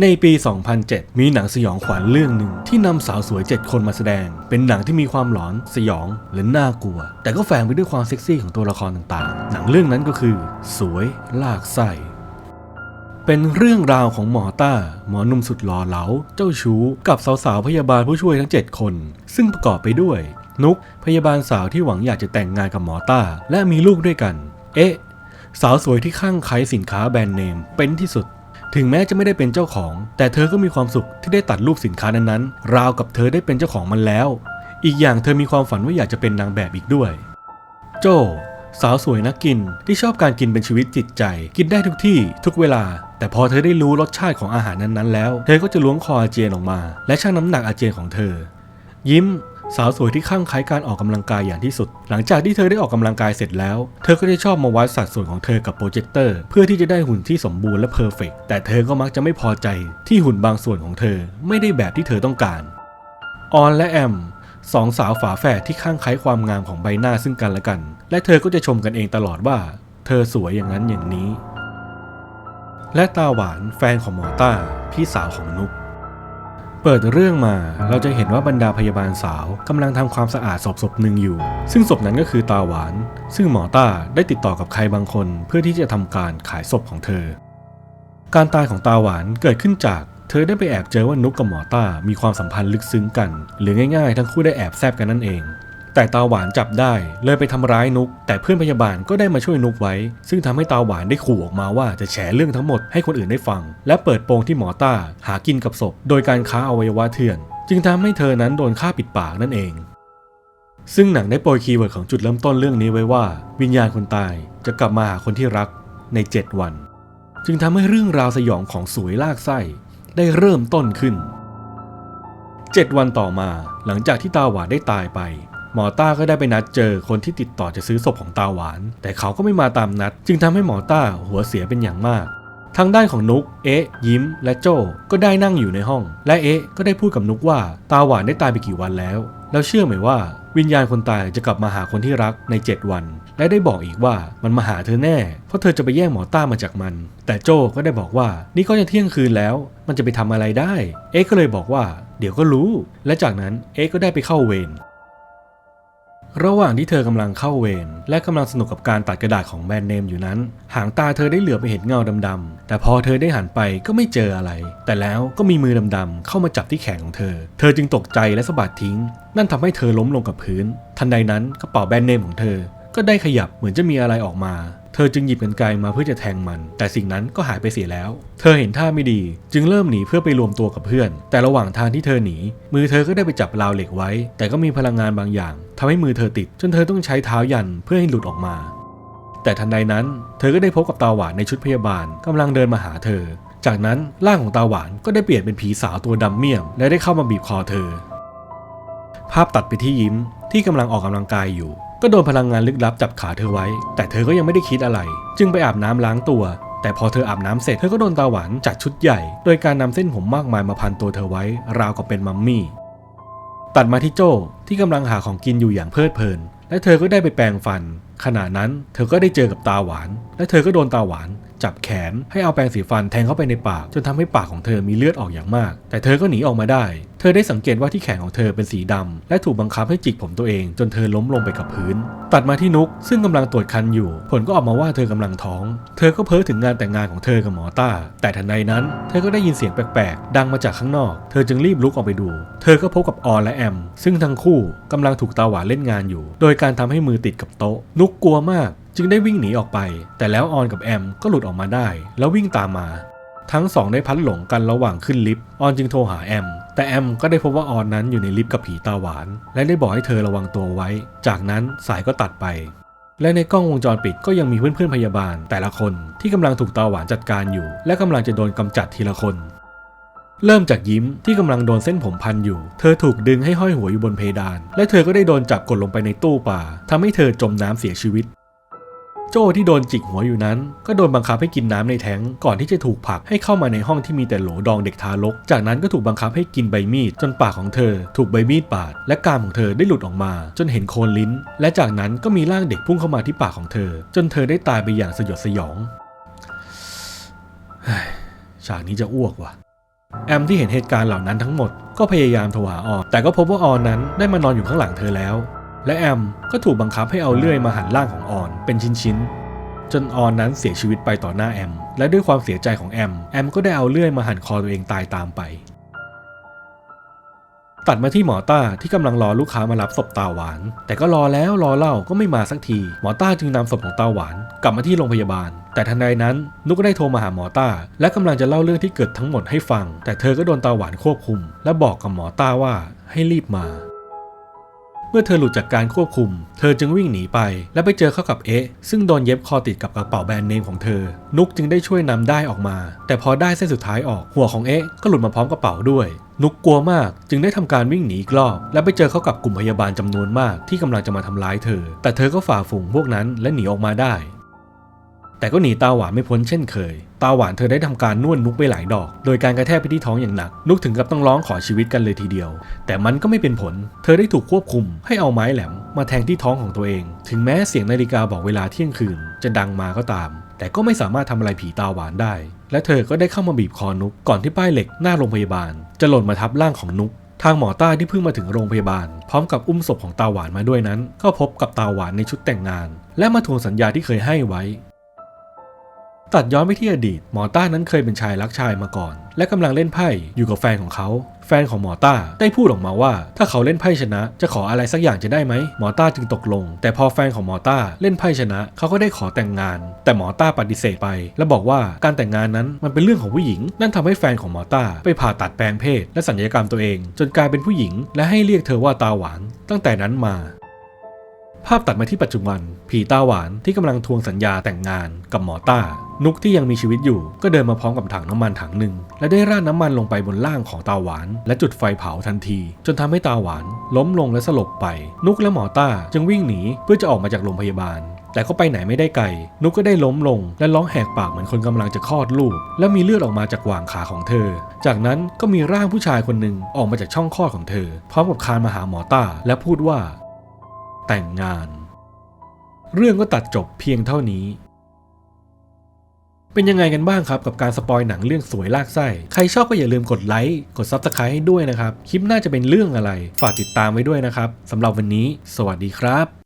ในปี 2007 มีหนังสยองขวัญเรื่องหนึ่งที่นำสาวสวย 7 คนมาแสดง เป็นหนังที่มีความหลอนสยองและน่ากลัว แต่ก็แฝงไปด้วยความเซ็กซี่ของตัวละครต่างๆ หนังเรื่องนั้นก็คือ สวยลากไส้เป็นเรื่องราวของหมอต้า หมอนุ่มสุดหล่อเหลา เจ้าชู้ กับสาวๆพยาบาลผู้ช่วยทั้ง 7 คน ซึ่งประกอบไปด้วย นุก พยาบาลสาวที่หวังอยากจะแต่งงานกับหมอต้า และมีลูกด้วยกัน เอ๊ะ สาวสวยที่ข้างใครสินค้าแบรนด์เนมเป็นที่สุด ถึงแม้จะไม่ได้เป็นเจ้าของ แต่เธอก็มีความสุขที่ได้ตัดรูปสินค้านั้นๆ ราวกับเธอได้เป็นเจ้าของมันแล้ว อีกอย่างเธอมีความฝันว่าอยากจะเป็นนางแบบอีกด้วย โจสาวสวยนักกินที่ชอบการกินเป็นชีวิตจิตใจ กินได้ทุกที่ทุกเวลา แต่พอเธอได้รู้รสชาติของอาหารนั้นๆ แล้ว เธอก็จะล้วงคออาเจียนออกมา และชั่งน้ำหนักอาเจียนของเธอ ยิ้ม สาวสวยที่ข้างไคล้การออกกำลังกายอย่างที่สุด หลังจากที่เธอได้ออกกำลังกายเสร็จแล้ว เธอก็ได้ชอบมาวัดสัดส่วนของเธอกับโปรเจคเตอร์เพื่อที่จะได้หุ่นที่สมบูรณ์และเพอร์เฟกแต่เธอก็มักจะไม่พอใจที่หุ่นบางส่วนของเธอไม่ได้แบบที่เธอต้องการออนและแอมสองสาวฝาแฝดที่ข้างไคล้ความงามของใบหน้าซึ่งกันและกัน และเธอก็จะชมกันเองตลอดว่า เธอสวยอย่างนั้นอย่างนี้ และตาหวานแฟนของหมอต้าพี่สาวของนุก เปิดเรื่องมาเราจะเห็นว่าบรรดาพยาบาลสาวกำลังทำความสะอาดศพศพหนึ่งอยู่ ซึ่งศพนั้นก็คือตาหวาน ซึ่งหมอต้าได้ติดต่อกับใครบางคน เพื่อที่จะทำการขายศพของเธอ การตายของตาหวานเกิดขึ้นจาก เธอได้ไปแอบเจอว่านุกกับหมอต้ามีความสัมพันธ์ลึกซึ้งกัน หรือง่ายๆ ทั้งคู่ได้แอบแซบกันนั่นเอง แต่ตาหวานจับได้เลยไปทำร้ายนุก แต่เพื่อนพยาบาลก็ได้มาช่วยนุกไว้ ซึ่งทำให้ตาหวานได้ขู่ออกมาว่าจะแฉเรื่องทั้งหมดให้คนอื่นได้ฟัง และเปิดโปงที่หมอต้าหากินกับศพ โดยการค้าอวัยวะเถื่อน จึงทำให้เธอนั้นโดนฆ่าปิดปากนั่นเอง ซึ่งหนังได้โปรยคีย์เวิร์ดของจุดเริ่มต้นเรื่องนี้ไว้ว่า วิญญาณคนตายจะกลับมาหาคนที่รักใน 7 วัน จึงทำให้เรื่องราวสยองของสวยลากไส้ได้เริ่มต้นขึ้น 7 วันต่อมาหลังจากที่ตาหวานได้ตายไป หมอต้าก็ได้ไปนัดเจอคนที่ติดต่อจะซื้อศพของตาหวาน แต่เขาก็ไม่มาตามนัด จึงทำให้หมอต้าหัวเสียเป็นอย่างมาก ทางด้านของนุก เอ๊ะ ยิ้ม และโจก็ได้นั่งอยู่ในห้อง และเอ๊ะก็ได้พูดกับนุกว่าตาหวานได้ตายไปกี่วันแล้ว แล้วเชื่อไหมว่า วิญญาณคนตายจะกลับมาหาคนที่รักใน 7 วัน และได้บอกอีกว่ามันมาหาเธอแน่ เพราะเธอจะไปแย่งหมอต้ามาจากมัน แต่โจก็ได้บอกว่า นี่ก็จะเที่ยงคืนแล้ว มันจะไปทำอะไรได้ เอ๊ะก็เลยบอกว่า เดี๋ยวก็รู้ และจากนั้นเอ๊ะก็ได้ไปเข้าเวร ระหว่างที่เธอกำลังเข้าเวรและกำลังสนุกกับการตัดกระดาษของแบรนด์เนมอยู่นั้น หางตาเธอได้เหลือบไปเห็นเงาดำๆแต่พอเธอได้หันไปก็ไม่เจออะไร แต่แล้วก็มีมือดำๆเข้ามาจับที่แขนของเธอ เธอจึงตกใจและสะบัดทิ้ง นั่นทำให้เธอล้มลงกับพื้น ทันใดนั้นกระเป๋าแบรนด์เนมของเธอ ก็ได้ขยับเหมือนจะมีอะไรออกมา เธอจึงหยิบกรรไกรมาเพื่อจะแทงมัน แต่สิ่งนั้นก็หายไปเสียแล้ว เธอเห็นท่าไม่ดี จึงเริ่มหนีเพื่อไปรวมตัวกับเพื่อน แต่ระหว่างทางที่เธอหนี มือเธอก็ได้ไปจับราวเหล็กไว้ แต่ก็มีพลังงานบางอย่างทำให้มือเธอติด จนเธอต้องใช้เท้ายันเพื่อให้หลุดออกมา แต่ทันใดนั้น เธอก็ได้พบกับตาหวานในชุดพยาบาลกำลังเดินมาหาเธอ จากนั้นร่างของตาหวานก็ได้เปลี่ยนเป็นผีสาวตัวดำเมี่ยม และได้เข้ามาบีบคอเธอ ภาพตัดไปที่ยิ้มที่กำลังออกกำลังกายอยู่ ก็โดนพลังงานลึกลับจับขาเธอไว้ แต่เธอก็ยังไม่ได้คิดอะไร จึงไปอาบน้ำล้างตัว แต่พอเธออาบน้ำเสร็จเธอก็โดนตาหวานจัดชุดใหญ่ โดยการนำเส้นผมมากมายมาพันตัวเธอไว้ ราวกับเป็นมัมมี่ตัดมาที่โจ้ที่กำลังหาของกินอยู่อย่างเพลิดเพลิน และเธอก็ได้ไปแปรงฟัน ขณะนั้นเธอก็ได้เจอกับตาหวาน และเธอก็โดนตาหวาน จับแขน ให้เอาแปรงสีฟันแทงเข้าไปในปาก จนทำให้ปากของเธอมีเลือดออกอย่างมาก แต่เธอก็หนีออกมาได้ เธอได้สังเกตว่าที่แขนของเธอเป็นสีดำและถูกบังคับให้จิกผมตัวเอง จนเธอล้มลงไปกับพื้น ตัดมาที่นุกซึ่งกำลังตรวจคันอยู่ ผลก็ออกมาว่าเธอกำลังท้อง เธอก็เพ้อถึงงานแต่งงานของเธอกับหมอต้า แต่ทันใดนั้น เธอก็ได้ยินเสียงแปลกๆ ดังมาจากข้างนอก เธอจึงรีบลุกออกไปดู เธอก็พบกับออนและแอม ซึ่งทั้งคู่กำลังถูกตาหวานเล่นงานอยู่ โดยการทำให้มือติดกับโต๊ะ นุกกลัวมาก จึงได้วิ่งหนีออกไป แต่แล้วออนกับแอมก็หลุดออกมาได้ แล้ววิ่งตามมา ทั้งสองได้พัดหลงกันระหว่างขึ้นลิฟต์ออนจึงโทรหาแอม แต่แอมก็ได้พบว่าออนนั้นอยู่ในลิฟต์กับผีตาหวาน และได้บอกให้เธอระวังตัวไว้ จากนั้นสายก็ตัดไป และในกล้องวงจรปิดก็ยังมีเพื่อนๆพยาบาล แต่ละคนที่กำลังถูกตาหวานจัดการอยู่ และกำลังจะโดนกำจัดทีละคนเริ่มจากยิ้มที่กำลังโดนเส้นผมพันอยู่ เธอถูกดึงให้ห้อยหัวอยู่บนเพดาน และเธอก็ได้โดนจับกดลงไปในตู้ป่าทำให้เธอจมน้ำเสียชีวิต โจ้ที่โดนจิกหัวอยู่นั้น ก็โดนบังคับให้กินน้ำในแท้งก่อนที่จะถูกผลักให้เข้ามาในห้องที่มีแต่โหลดองเด็กทารก จากนั้นก็ถูกบังคับให้กินใบมีดจนปากของเธอ ถูกใบมีดบาด และกามของเธอได้หลุดออกมา จนเห็นโคนลิ้น และจากนั้นก็มีร่างเด็กพุ่งเข้ามาที่ปากของเธอ จนเธอได้ตายไปอย่างสยดสยองฉากนี้จะอ้วกว่ะแอมที่เห็นเหตุการณ์เหล่านั้นทั้งหมดก็พยายามโทรหาออนแต่ก็พบว่าออนนั้นได้มานอนอยู่ข้างหลังเธอแล้ว และแอมก็ถูกบังคับให้เอาเลื่อยมาหั่นร่างของออนเป็นชิ้นๆ จนออนนั้นเสียชีวิตไปต่อหน้าแอม และด้วยความเสียใจของแอม แอมก็ได้เอาเลื่อยมาหั่นคอตัวเองตายตามไป ตัดมาที่หมอต้าที่กำลังรอลูกค้ามารับศพตาหวาน แต่ก็รอแล้วรอเล่าก็ไม่มาสักที หมอต้าจึงนำศพของตาหวาน กลับมาที่โรงพยาบาล แต่ทันใดนั้น นุกก็ได้โทรมาหาหมอต้า และกำลังจะเล่าเรื่องที่เกิดทั้งหมดให้ฟัง แต่เธอก็โดนตาหวานควบคุม และบอกกับหมอต้าว่าให้รีบมา เมื่อเธอหลุดจากการควบคุม เธอจึงวิ่งหนีไป และไปเจอเข้ากับเอ๊ะ ซึ่งโดนเย็บคอติดกับกระเป๋าแบรนด์เนมของเธอ นุกจึงได้ช่วยนำได้ออกมา แต่พอได้เส้นสุดท้ายออกหัวของเอ๊ะก็หลุดมาพร้อมกระเป๋าด้วย นุกกลัวมากจึงได้ทำการวิ่งหนีอีกรอบ และไปเจอเข้ากับกลุ่มพยาบาลจำนวนมากที่กำลังจะมาทำร้ายเธอ แต่เธอก็ฝ่าฝูงพวกนั้นและหนีออกมาได้ แต่ก็หนีตาหวานไม่พ้นเช่นเคย ตาหวานเธอได้ทำการนวดนุกไปหลายดอก โดยการกระแทกไปที่ท้องอย่างหนัก นุกถึงกับต้องร้องขอชีวิตกันเลยทีเดียว แต่มันก็ไม่เป็นผล เธอได้ถูกควบคุมให้เอาไม้แหลม มาแทงที่ท้องของตัวเอง ถึงแม้เสียงนาฬิกาบอกเวลาเที่ยงคืน จะดังมาก็ตาม แต่ก็ไม่สามารถทำอะไรผีตาหวานได้ และเธอก็ได้เข้ามาบีบคอนุกก่อนที่ป้ายเหล็กหน้าโรงพยาบาล จะหล่นมาทับร่างของนุกทางหมอต้าที่เพิ่งมาถึงโรงพยาบาล พร้อมกับอุ้มศพของตาหวานมาด้วยนั้น ก็พบกับตาหวานในชุดแต่งงาน และมาทวงสัญญาที่เคยให้ไว้ ตัดย้อนไปที่อดีต หมอต้านั้นเคยเป็นชายรักชายมาก่อน และกำลังเล่นไพ่อยู่กับแฟนของเขา แฟนของหมอต้าได้พูดออกมาว่า ถ้าเขาเล่นไพ่ชนะ จะขออะไรสักอย่างจะได้ไหมหมอต้าจึงตกลง แต่พอแฟนของหมอต้าเล่นไพ่ชนะ เขาก็ได้ขอแต่งงาน แต่หมอต้าปฏิเสธไป และบอกว่าการแต่งงานนั้นมันเป็นเรื่องของผู้หญิง นั่นทำให้แฟนของหมอต้าไปผ่าตัดแปลงเพศ และสัญญกรรมตัวเอง จนกลายเป็นผู้หญิง และให้เรียกเธอว่าตาหวาน ตั้งแต่นั้นมา ภาพตัดมาที่ปัจจุบัน ผีตาหวานที่กำลังทวงสัญญาแต่งงานกับหมอต้า นุกที่ยังมีชีวิตอยู่ ก็เดินมาพร้อมกับถังน้ำมันถังหนึ่ง และได้ราดน้ำมันลงไปบนร่างของตาหวาน และจุดไฟเผาทันที จนทำให้ตาหวาน ล้มลงและสลบไป นุกและหมอต้าจึงวิ่งหนีเพื่อจะออกมาจากโรงพยาบาลแต่ก็ไปไหนไม่ได้ไกล นุกก็ได้ล้มลง และร้องแหกปากเหมือนคนกำลังจะคลอดลูก และมีเลือดออกมาจากหว่างขาของเธอ จากนั้นก็มีร่างผู้ชายคนหนึ่งออกมาจากช่องคลอดของเธอ พร้อมกับคานมาหาหมอต้า และพูดว่า แต่งงาน เรื่องก็ตัดจบเพียงเท่านี้ เป็นยังไงกันบ้างครับกับการสปอยหนังเรื่องสวยลากไส้ ใครชอบก็อย่าลืมกดไลค์กดซับสไครต์ให้ด้วยนะครับ คลิปหน่าจะเป็นเรื่องอะไร ฝากติดตามไว้ด้วยนะครับสำหรับวันนี้ สวัสดีครับ